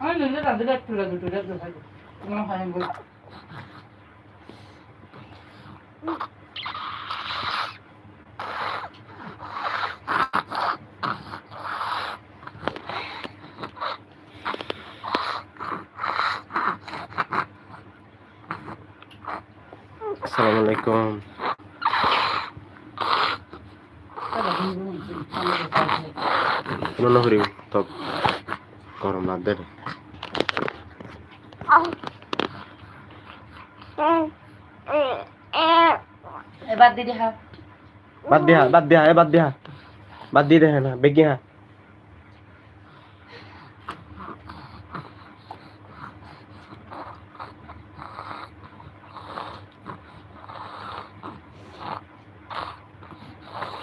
আমি নিজে রাঁধলে একটু লাগে দুটো তোমার হয় বল। আসসালামু আলাইকুম। কোনো না করিব তব গরম লাগবে রে এবার হা বাদ দিয়া বাদ দিয়া এ বাদ দিয়া বাদ দিয়ে দেখে না বেগি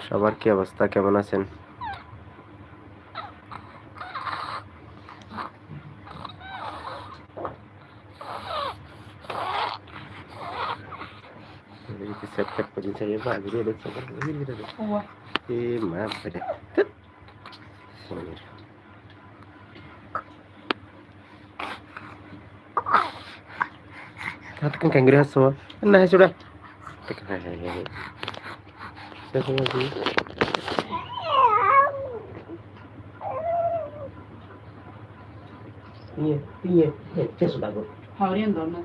সবার কি অবস্থা? কেমন আছেন? saya pak jadi ada sobat ini gitu deh wah eh maaf ada tut kan gerah so. Nah, sudah. Tekan. Sudah semua. Iya, iya, iya, iya, sudah gue. Harian dong, nah,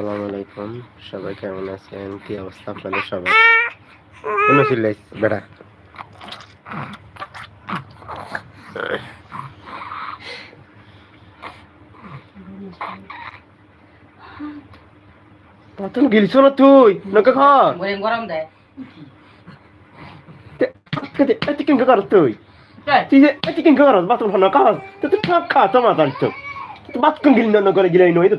আসসালামু আলাইকুম সবাই কেমন আছেন কি অবস্থা আপনাদের সবাই কোন বেড়া গিলছ না তুই নকে গরম দেয় কর তুই তাই কর বাথরুম খানা তো তুই খা খা তো মাতান তো কিং গিল না করে গিলাই নই তো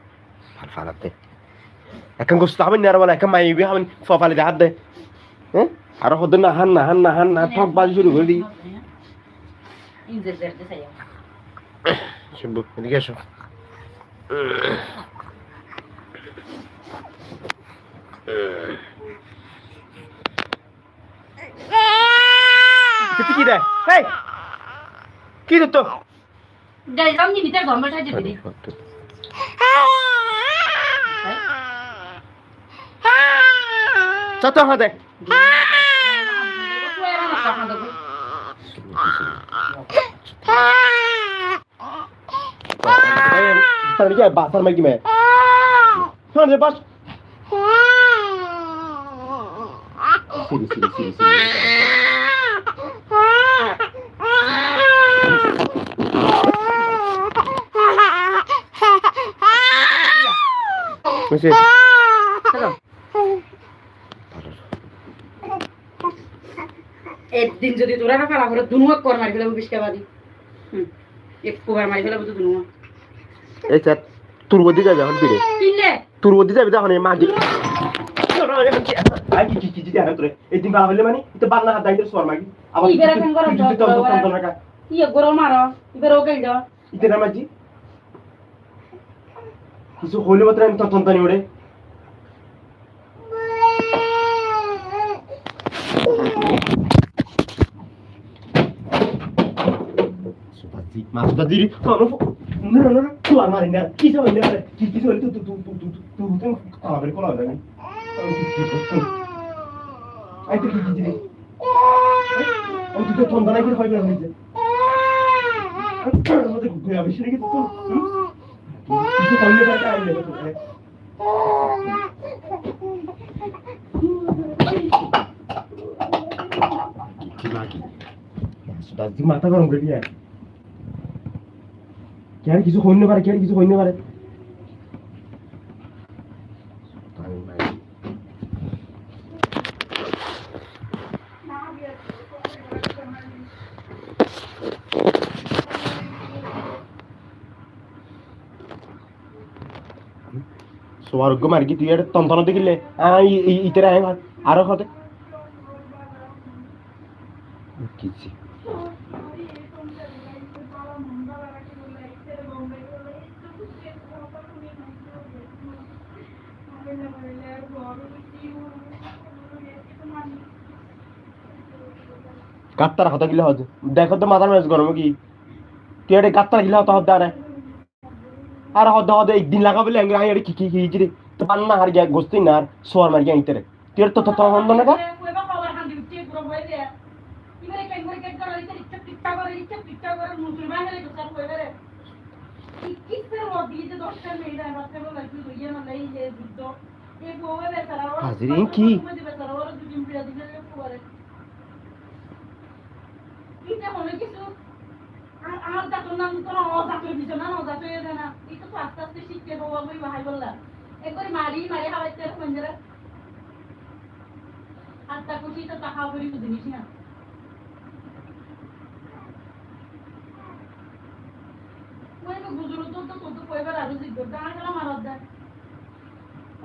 Fo fala dori. Fal fala te. Kan gusto haben nara wala kan mai bi haben fo fala de hadde. Eh? Aro hodde na han na han na han na ঠক বাজি শুরু করে দি ইনজের দেখতে চাই শুনব এদিকে এসো তুই কি দেয় হেই কি দিত যাই রাম নি ভিতর গরম ঠাই দিবি চত হাতে বাসার মাইকি মে শোন যে বাস সিরি সিরি সিরি একদিন যদি তোরা না ফেলা করে দুনুয়া কর মারি ফেলাবো বিষ্কা বাদি হুম একবার মারি ফেলাবো তো দুনুয়া। স্যার তোর মধ্যে যাবে এখন ফিরে। কিনলে? তোর মধ্যে যাবে তখন এই মাগি। আই কি কি কি কি তোরে এই বাবা বলে মানে তো বান্না হাত দাইতে সর মাগি। আবার কি কেন গরম তুই যদি তোর বাবা? তোর তোর রাখা ইয়ে গরম মারো এবার ওকে যাও। ইতে নামাজি কিছু হইলে মাত্র আমি তখন তানি ওরে সুপাজি মা সুপাজি কোন না না না তুই আমার না কি সব না কি কি সব তুই তুই তুই তুই তুই তুই আবার কোলা না আই তুই কি কি রে আমি তুই তো তখন তানি কি হইবে হইছে আমাদের ঘুরে আবিস নাকি তো কিছু করলে তাকে আইলে তো কি বাকি সুদাজি মাথা গরম করে দিয়ে কি আর কিছু হইতে পারে কি আর কিছু হইতে পারে? স্বর্গ মার কি তুই দেখিলে ইতেরা আরও গাত্তার হতা গিলে হতে দেখো তো মাথার মেজ গরম কি? তুই এটা গাত্তার গিলে হতা হতে আরে। আর হতে হতে একদিন লাগা বলে আঙ্গে আরে কি কি কি জিরে তো পান হার গিয়া গোস্তি না, আর সোয়ার মার গিয়া ইতেরে তুই তো তো হন্দ না কা কইবা পাওয়ার হান্দি উঠে পুরো বই দে ইবারে কেন করে কেন করে ইতে ইচ্ছা টিকটা করে ইচ্ছা টিকটা করে মুসলমান রে গোসার কইবে রে কিসে রোদি যে দশটা মেয়েরা রাতে বলে কি লইয়া না লাই যে যুদ্ধ এ গোবে বেচারা ওরা হাজিরিন কি? বেচারা ওরা দুদিন পিড়া দিলে পরে কিতে মনে কিছু আর আর জাতর নাম তো না অজাতর দিছ না অজাতর এ না এটা তো আস্তে আস্তে শিখতে বাবা বই ভাই বললা। একবার মারি মারি হাওয়াইতে মঞ্জরা আত্মা খুশি তো টাকা করি জিনিস না। মই তো তো কইবার আর জিগ দা আর গলা মারদ দা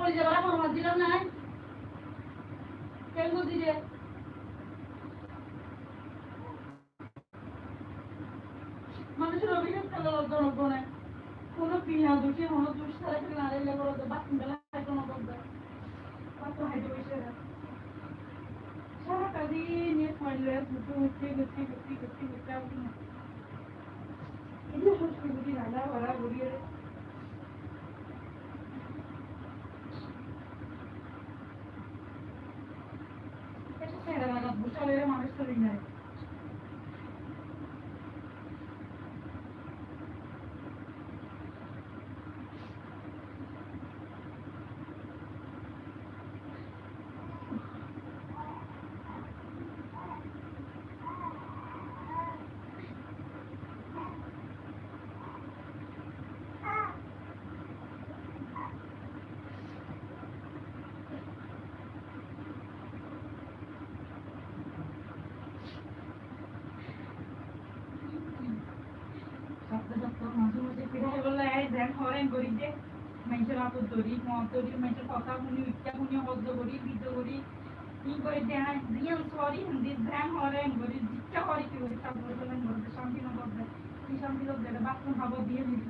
ওই যে বড় ফরমাস দিল না কেন বুঝি রে মানুষের অভিযোগ করলে না কোনো পিয়া দোষী কোনো দোষ ছাড়া খেলে নাড়াইলে বড় বাথরুম বেলা কোনো করবে বাথরুম হাইতে বসে না সারাটা দিন এ করলে দুটো উঠে গুছি গুছি গুছি গুছি উঠি না এগুলো সত্যি বুঝি রান্না করা ঘুরিয়ে লাগা মানুষ তো নাই মাঝে মাঝে ফিরে বললে এই দেখ হরেন করি যে মেঞ্চের আপদ ধরি মত ধরি মেঞ্চের কথা শুনি ইচ্ছা শুনি হদ্দ করি বিদ্য করি ই করে দেয় রিয়াল সরি হিন্দি ধ্যান হরেন করি জিজ্ঞা করি কি করি সব বলবেন বলবে শান্তি না বলবে কি শান্তি লোক দেবে বাথরুম খাব দিয়ে দিবি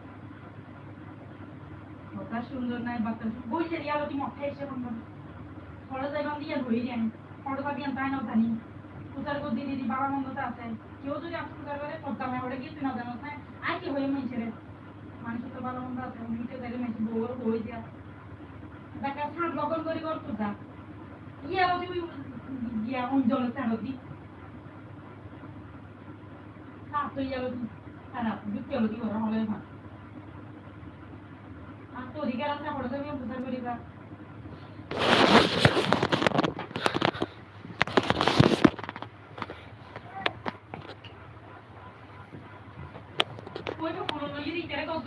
কথা সুন্দর নাই বাতাস বইছে রিয়াল তুমি মঠে এসে বলবেন ধরি দেন ফটো পাবি তাই না জানি পূজার গদি দিদি বাবা মন্দতে আছে কেউ যদি পূজার করে করতাম ওটা কি তুই না জানো আর কি হয়ে মাইছে মন্দ আছে উনিতে দেখে মাইছে বউর হয়ে দিয়া। দেখা সাত লগন করি কর পূজা ইয়া ওদি ইয়া অঞ্চল সারদি সাত তো ইয়া ওদি খারাপ দুঃখ ওদি করা হলে ভাত আর তো অধিকার আছে পড়ে যাবে পূজা করিবা কইবে কোনো লই রিচারে কত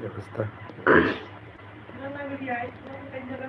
করো দি রিচারে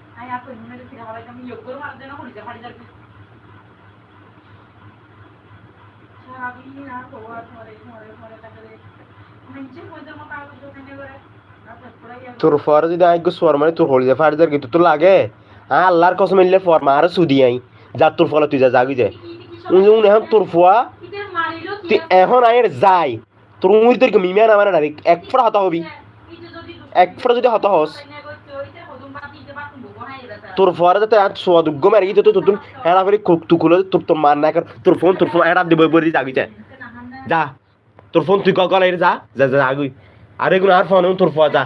তোর ফর যদি আই গো সোয়ার মানে তোর হলি যা ফাড়ি কিন্তু তোর লাগে? হ্যাঁ আল্লাহর কসম মিললে ফর মার সুদি আই যা তোর ফলে তুই যা জাগি যায় উনি উনি এখন তোর ফুয়া তুই এখন আয়ের যাই। তোর উমির তোর মিমিয়া না মানে না এক ফোড়া হতা হবি। এক ফোড়া যদি হতা হস। তোর ফরে যাতে আর সোয়া দুগ্গ মারি গিয়ে তো তোর হেরা ফেরি তু খুলে তোর তোর মার না কর, তোর ফোন তোর ফোন হেরা দিব বলি যায়। যা, তোর ফোন তুই গলায় যা যা যা আগুই আর এগুলো আর ফোন, তোর ফোয়া, যা।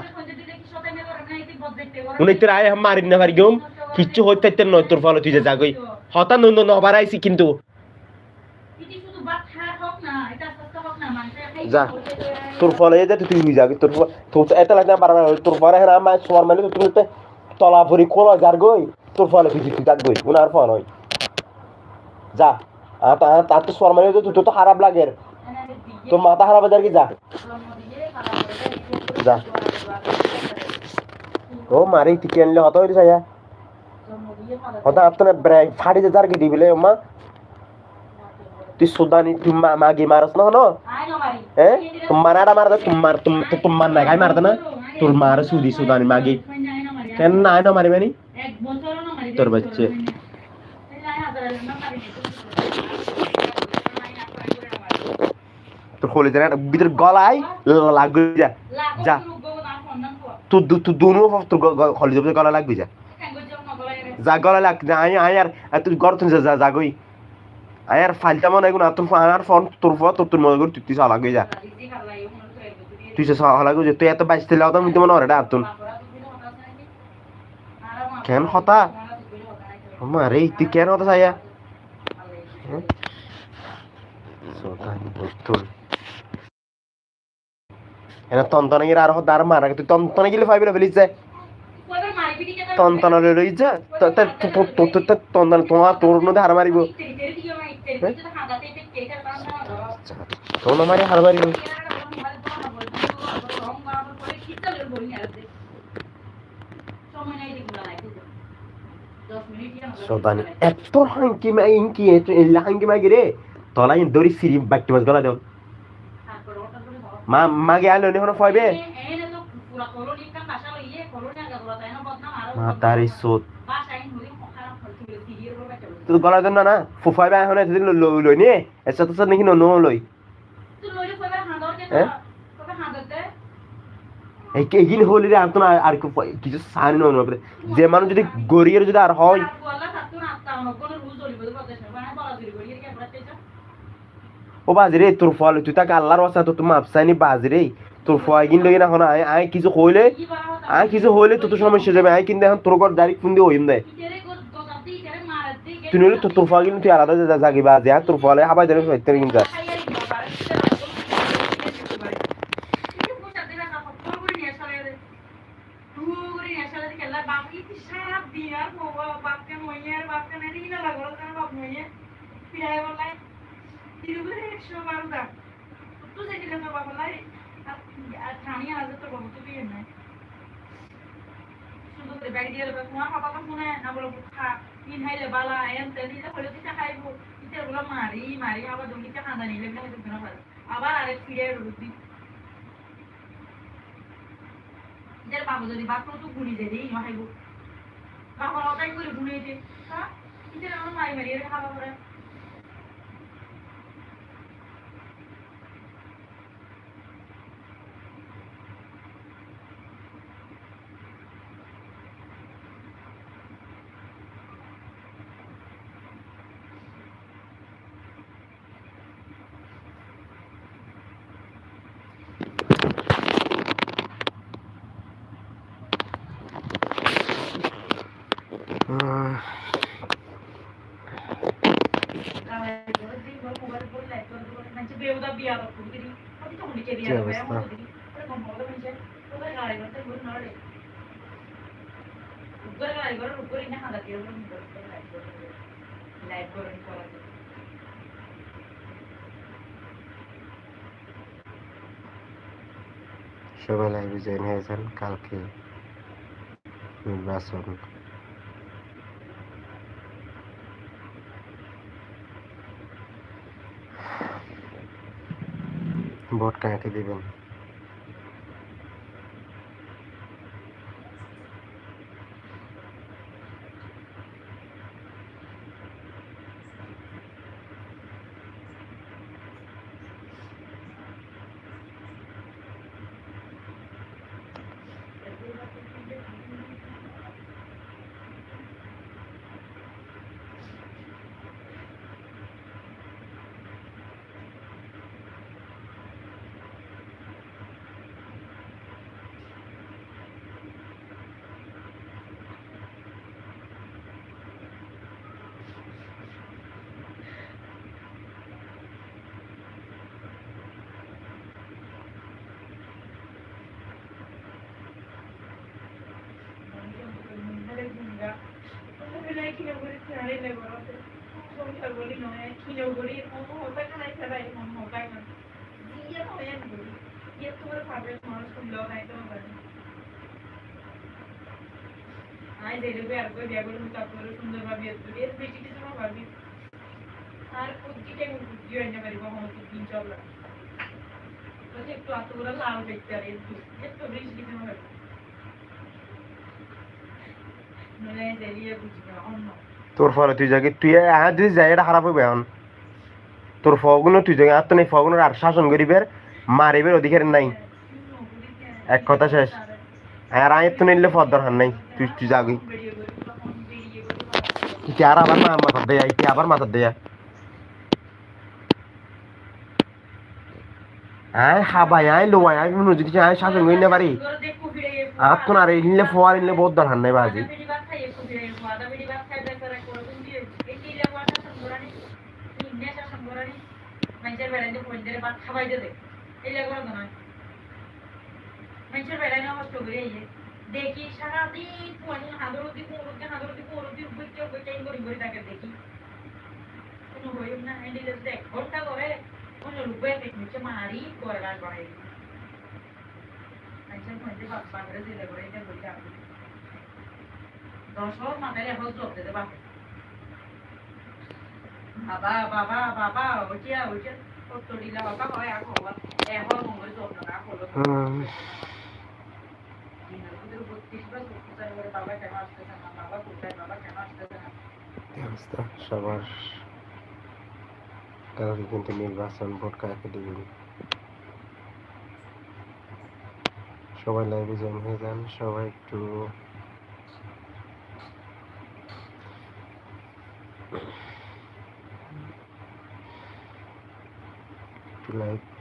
উনি তোর আয় মারিন না পারি গম। কিচ্ছু হইতে হইতে নয় তোর ফলে তুই যা জাগই। হতা নন্দ নবার আইছি কিন্তু। যা, তোর ফলে যে তুই যাবি তোর তোর এত লাগে না, বারবার, তোর ফলে হ্যাঁ আমার সোয়ার মানে তুই তলা ভরি কোলা যার গই, তোর ফলে তুই তুই গই উনার ফোন হই যা তার তো সোয়ার মানে তুই তো খারাপ লাগে। তোর মাথা খারাপ হয়ে কি যা? যা। ও, মারি, টিকে আনলে হত হইছে যা হতা আপনে ব্রেক ফাড়ি যে যার কি দিবিলে মা তুই সুদানি তুই মাগি মারস না হনো হ্যাঁ? তোমার আড়া মারদে তোমার তুম তোমার না গাই মারদে না? তোর মার সুদি সুদানি মাগি। কেন না আয় না মারি মানি তোর বাচ্চা। তোর হলি দেন ভিতর গলায় লাগবে যা। যা। তুই তুই দুনো তোর হলি যাবে গলা লাগবে যা। যা গলা লাগ যা আয় আয় আর তুই গর তুই যা যা জাগই আয় আর ফালতা মনে গুণ তোর ফোন আর ফোন তোর ফোন তোর তোর মনে কর তুই তুই লাগবে যা। তুই সে লাগবে যে তুই এত বাইসতে লাও তো আমি তো মনে হয় এটা আতুন কেন হতা? আমার এই তুই কেন হতা বস্তুর এনা তন্তনা গিয়ে আর হতা আর তুই তন্তনা গিলে ফাইবে ফেলিস যায় তন্তনা লই যা তন্তনা, তোমার তোর মধ্যে হার মারিব। তোর না মারি হার মারিব। সোদানি এত হাঙ্কি ইনকি এত হাঙ্কি মাগি রে তলা ইন দড়ি সিরি বাক্টি মাছ গলা দেও মা মাগে আলো নে হনো ফাইবে মা তারি সোত তুই গলা দেন না না ফুফাইবে এখন এতদিন লই নি এসা তো নাকি নো লই এই এইগিন হলি রে আন্তনা আর কিছু সানি নো যে মানুষ যদি গরিয়ের যদি আর হয় ও বাজি রে তোর ফল তুই তাকে আল্লাহর ওয়াস্তা তো তুমি আফসাইনি বাজি রে তোর ফল কিন লই না আয় আয় কিছু হইলে আয় কিছু হইলে তো তো সমস্যা যাবে। আয় কিন্তু এখন তোর ঘর ডাইরেক্ট ফোন দিয়ে হইম দেয় তুই নইলে তো তোর ফল কিন্তু তুই আলাদা যা জাগি বাজে আর তোর ফলে হাবাই দেবে কিন্তু ব্যাগ দিয়ে তোমার পাপাকে শুনে না বলো খা এন তেন ইটা হলে কিটা খাইব ইটা বলা মারি মারি আবার তুমি কিটা নিলে না হতে যদি বাপ তো গুলি দে দেই না খাইব বাবা ওটাই করে গুলি দে হ্যাঁ ইটা আমার মারি মারি খাওয়া করে কি অবস্থা? সবাই লাইভে জয়েন হয়েছেন কালকে নির্বাচন। ভোট কাকে দিবেন। আমি তো উনিকে বিয়া কি করবে অবস্থা? আমি তো দেখি কোন বড় মানুষ ওটা গাড়ি করতে বল না রে উপরে গাড়ি করে উপরে না হাঁদা দিয়ে বল লাইভ করে করা সবাই লাইভে জয়েন হয়েছেন কালকে নির্বাচন ভোট কাকে দিবেন আই দেলে বের করে বিয়া করে তারপরে সুন্দরভাবে বিয়ে এর বেশি কিছু না ভাবি আর কুদ্দিটা কুদ্দি হয় না পারি কখনো কুদ্দিন চললা তো একটু আতগুলো লাল দেখতে আর একটু একটু কিছু না তোর ফলে তুই যাকে তুই আহ, যদি যাই এটা খারাপ হইবে এখন। তোর ফগুলো তুই যাকে আর তো নেই ফগুলো আর শাসন করিবের, মারিবের অধিকার নাই। এক কথা শেষ। আর আয় তো নিলে পদ দরকার নাই। তুই তুই যাবি। তুই আর আবার মা মাথা দেয়া তুই আবার মাথা দেয়া। আয় হাবাই আয় লোয়াই আয় যদি আয়, শাসন করি না পারি। আর তো না রে, নিলে ফোয়ার, নিলে বহুত দরকার নাই বাজি। মানুষের বেড়াইতে বন্ধের ভাত খাবাই দে এলে করে না মানুষের বেড়াইতে কষ্ট করে, এই যে। দেখি সারাদিন পুয়ানি হাঁদরতি পুরুতি হাঁদরতি পুরুতি বুঝতে বুঝতে করি করে তাকে দেখি। কোনো হইব না দিলে দেখ ঘণ্টা করে কোনো রূপে নিচে মারি করে গাছ বাড়াই মানুষের মধ্যে বাপ বাপরে দিলে করে এটা বইটা দশ মাথায় এখন চোখ দিতে বাবা বাবা বাবা ওইটা ওইটা সবার কালকে কিন্তু নির্বাচন ভোট কাকে দিবেন? সবাই লাইভে জয়েন হয়ে যান সবাই একটু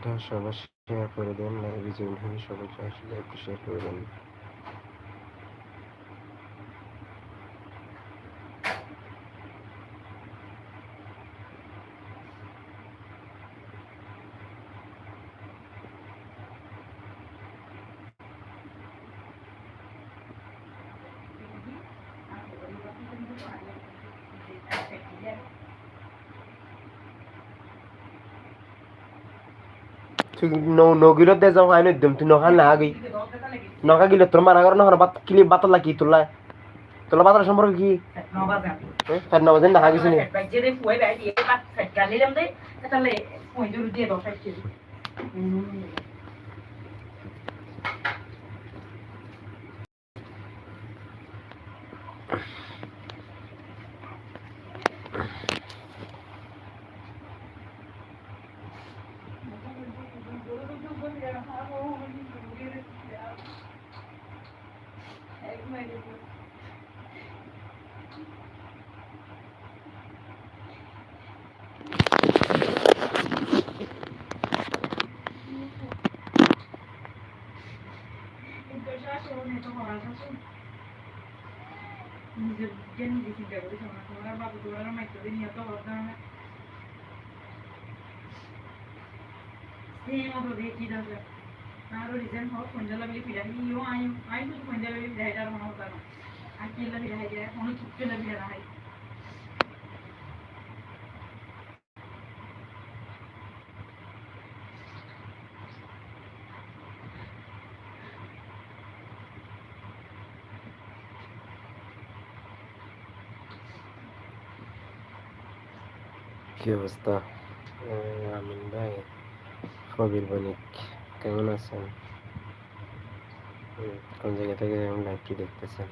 লাইভটা সবার শেয়ার করে দেন লাইভে জয়েন হয়ে আসলে লাইভটা শেয়ার করে দেন। নগিলত দে যাওঁ আইন দিম তুই নখান না আগি নখা গিলে তোর মারা কর নহন বাত কিলি বাত লাগি তোলা তোলা বাজার সম্পর্কে কি নবাজা ফের না হাগিস নি বাজে দে দিয়ে দাও ফাইট কেজি নিজের যে নিজে চিন্তা করি শোনা তোমার বাবু তোমার মাইকে নিয়ে তো হবে না সেই মতো দেখি দাদা আরও রিজেন হোক সন্ধ্যা লাগলে ফিরা ইও আই আই আর মনে হতো না আর কি লাগলে ফিরা যায় অনেক ছুটতে লাগলে ফিরা হয় কি অবস্থা? আমিন ভাই কবির বণিক কেমন আছেন? কোন জায়গা থেকে লাইভটি দেখতেছেন?